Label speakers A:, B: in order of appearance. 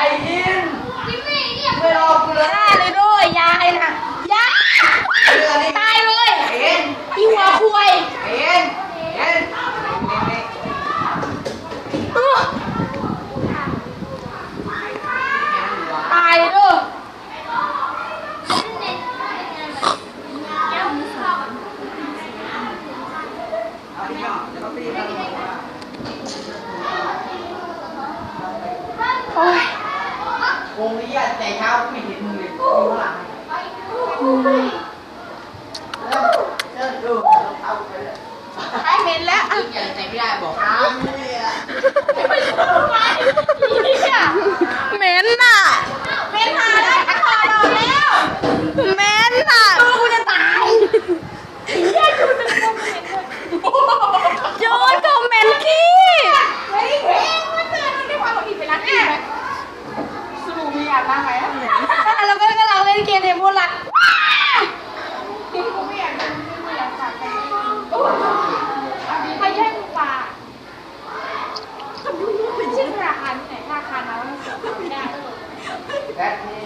A: อ้ดินไม่รอกูเลยฆ่า
B: เลยด้วยยายนะยาย
A: ตา
B: ยเลยไอ้
A: เอ็น
B: อีหัวคุย
A: ไอ้เอ็นเอ็น
B: ตายด้วย
A: เอาไปย่อแล้วก็ไปย่อ หี้ยแต่เช้าไม่เห็นมึงเลยอยู่ข้างหลังเออเออดูเราเอาไปเลย
C: ให้เห็นแล้ว ยิ่งใหญ
A: ่ใจไม่ได้บอก อ้าวเนี่ย
B: เหม็นน่ะ
C: เป็นหาได้ก็พอเราแล้ว
B: เหม็นน่ะ กูจะ
C: ตาย
B: จูนคอมเมนต์ขี้
C: เฮ้ยเฮ้ยมันเจอมันได้ความผิดไปแล้วเนี่ย สรุปมีอาบน้ำไหม
B: เราก็กำลังเล่นเกมเทมโบลัด
C: ที่กูไม่อยากทำไม่อยากสาดใครใครแย่งกูปลาชื่อธนาคารที่ไหนธนาคารมาแล้วมันเสียไม่ได้
A: แป๊บนี้